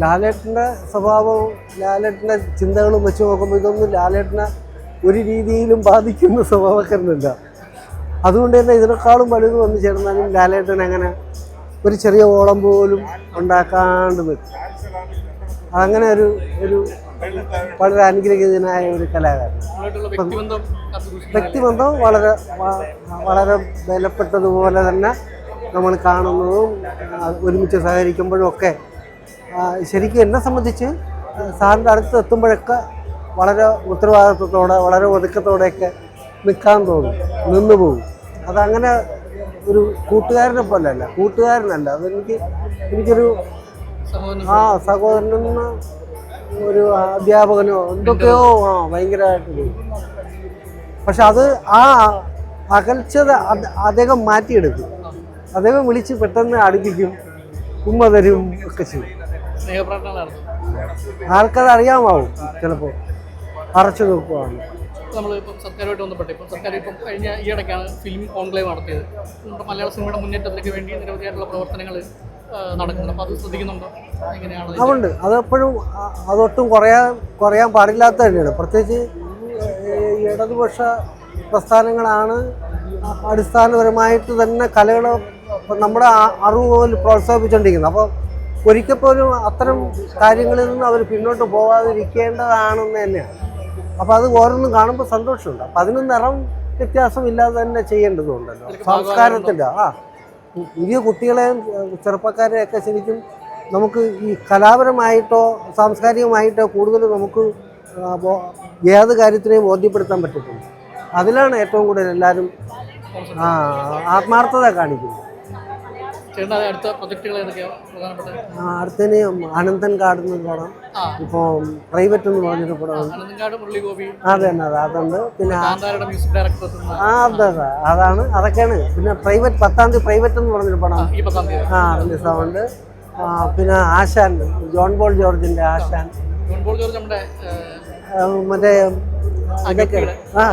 ലാലേട്ടന്റെ സ്വഭാവവും ലാലേട്ടന്റെ ചിന്തകളും വെച്ച് നോക്കുമ്പോൾ ഇതൊന്നും ലാലേട്ടനെ ഒരു രീതിയിലും ബാധിക്കുന്ന സ്വഭാവക്കാരനല്ല അതുകൊണ്ട് തന്നെ ഇതിനേക്കാളും വലുത് വന്നു ചേർന്നാലും ലാലേട്ടൻ അങ്ങനെ ഒരു ചെറിയ ഓളം പോലും ഉണ്ടാക്കാണ്ട് നിൽക്കും. അങ്ങനെ ഒരു ഒരു വളരെ അനുഗ്രഹീതനായ ഒരു കലാകാരൻ. വ്യക്തിബന്ധം വളരെ വളരെ ബലപ്പെട്ടതുപോലെ തന്നെ നമ്മൾ കാണുന്നതും ഒരുമിച്ച് സഹകരിക്കുമ്പോഴും ഒക്കെ ശരിക്കും എന്നെ സംബന്ധിച്ച് സാറിന്റെ അടുത്ത് എത്തുമ്പോഴൊക്കെ വളരെ ഉത്തരവാദിത്വത്തോടെ വളരെ ഒതുക്കത്തോടെയൊക്കെ നിൽക്കാൻ തോന്നും നിന്നു പോകും. അതങ്ങനെ ഒരു കൂട്ടുകാരനെ പോലെ അല്ല കൂട്ടുകാരനല്ല അതെനിക്ക് എനിക്കൊരു ആ സഹോദരനെന്ന് ഒരു അധ്യാപകനോ എന്തൊക്കെയോ ആ ഭയങ്കരമായിട്ട് തോന്നും പക്ഷെ അത് ആ അകൽച്ചത അദ്ദേഹം മാറ്റിയെടുക്കും. അദ്ദേഹം വിളിച്ച് പെട്ടെന്ന് അടുപ്പിക്കും. ഉമ്മ തരും ഒക്കെ ചെയ്യും. ആൾക്കാർ അറിയാമാവും ചിലപ്പോൾ അറച്ചു നോക്കുവാണ്. അതുണ്ട് ഇപ്പം സർക്കാരുമായിട്ട് ബന്ധപ്പെട്ട് ഇപ്പം സർക്കാർ ഇപ്പം കഴിഞ്ഞ ഈയിടയ്ക്കാണ് ഫിലിം കോൺക്ലേവ് നടത്തിയത്. നമ്മുടെ മലയാള സിനിമയുടെ മുന്നേറ്റത്തിലേക്ക് വേണ്ടി നിരവധിയായിട്ടുള്ള പ്രവർത്തനങ്ങൾ നടക്കുന്നുണ്ട്. അപ്പോൾ അത് ശ്രദ്ധിക്കുന്നുണ്ടോ? എങ്ങനെയാണ് അതിന്റെ- അതുകൊണ്ട് അതെപ്പോഴും അതൊട്ടും കുറയാൻ കുറയാൻ പാടില്ലാത്ത തന്നെയാണ്. പ്രത്യേകിച്ച് ഇടതുപക്ഷ പ്രസ്ഥാനങ്ങളാണ് അടിസ്ഥാനപരമായിട്ട് തന്നെ കലകളെ ഇപ്പം നമ്മുടെ അറിവ് പോലും പ്രോത്സാഹിപ്പിച്ചുകൊണ്ടിരിക്കുന്നത് അപ്പോൾ ഒരിക്കൽ പോലും അത്തരം കാര്യങ്ങളിൽ നിന്ന് അവർ പിന്നോട്ട് പോകാതിരിക്കേണ്ടതാണെന്ന് തന്നെയാണ്. അപ്പോൾ അത് ഓരോന്നും കാണുമ്പോൾ സന്തോഷമുണ്ട്. അപ്പം അതിന് നിറം വ്യത്യാസമില്ലാതെ തന്നെ ചെയ്യേണ്ടതുണ്ടല്ലോ. സംസ്കാരത്തിന്റെ ആ. പുതിയ കുട്ടികളെയും ചെറുപ്പക്കാരെയൊക്കെ ശരിക്കും നമുക്ക് ഈ കലാപരമായിട്ടോ സാംസ്കാരികമായിട്ടോ കൂടുതൽ നമുക്ക് ഏത് കാര്യത്തിനെയും ബോധ്യപ്പെടുത്താൻ പറ്റത്തുള്ളൂ. അതിലാണ് ഏറ്റവും കൂടുതൽ എല്ലാവരും ആത്മാർത്ഥത കാണിക്കുന്നത്. ചേട്ടന്റെ അടുത്ത പ്രൊജക്റ്റുകൾ ഏതൊക്കെയാണ് പ്രധാനപ്പെട്ട? അടുത്തതിന് അനന്തൻ കാട് എന്നൊരു പടം. ഇപ്പോൾ പ്രൈവറ്റ് എന്ന് പറഞ്ഞൊരു പടം. അതെ തന്നെ അത് അതുണ്ട്. പിന്നെ ആ- അതെ അതെ അതാണ് അതൊക്കെയാണ്. പിന്നെ പ്രൈവറ്റ് പത്താം തീയതി പ്രൈവറ്റ് എന്ന് പറഞ്ഞൊരു പടം. ആ ആ, പിന്നെ ആശാൻ ജോൺ പോൾ ജോർജിന്റെ ആശാൻ. മറ്റേ ആ